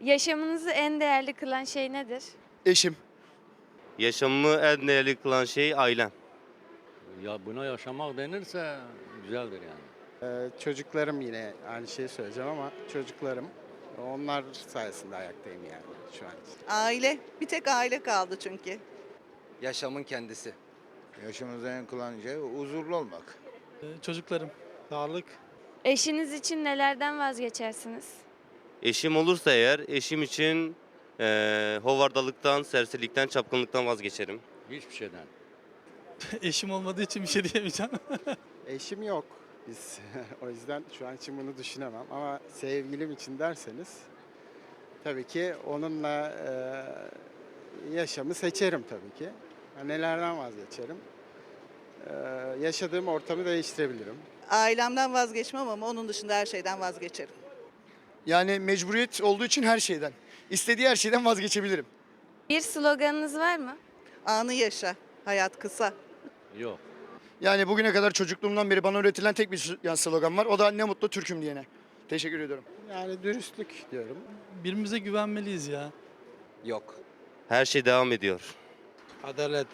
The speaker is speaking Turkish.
Yaşamınızı en değerli kılan şey nedir? Eşim. Yaşamımı en değerli kılan şey ailem. Ya buna yaşamak denirse güzeldir yani. Ee, çocuklarım yine aynı şeyi söyleyeceğim ama çocuklarım onlar sayesinde ayaktayım yani şu an. Aile. Bir tek aile kaldı çünkü. Yaşamın kendisi. Yaşamımızda en kılan şey huzurlu olmak. Çocuklarım. Sağlık. Eşiniz için nelerden vazgeçersiniz? Eşim olursa eğer eşim için eee hovardalıktan, serserilikten, çapkınlıktan vazgeçerim. Hiçbir şeyden. Eşim olmadığı için bir şey diyemeyeceğim. Eşim yok biz. o yüzden şu an için bunu düşünemem ama sevgilim için derseniz tabii ki onunla e, yaşamı seçerim tabii ki. Nelerden vazgeçerim? Ee, yaşadığım ortamı değiştirebilirim. Ailemden vazgeçmem ama onun dışında her şeyden vazgeçerim. Yani mecburiyet olduğu için her şeyden. İstediği her şeyden vazgeçebilirim. Bir sloganınız var mı? Anı yaşa. Hayat kısa. Yok. Yani bugüne kadar çocukluğumdan beri bana öğretilen tek bir yani slogan var. O da ne mutlu Türk'üm diyene. Teşekkür ediyorum. Yani dürüstlük diyorum. Birbirimize güvenmeliyiz ya. Yok. Her şey devam ediyor. Adalet.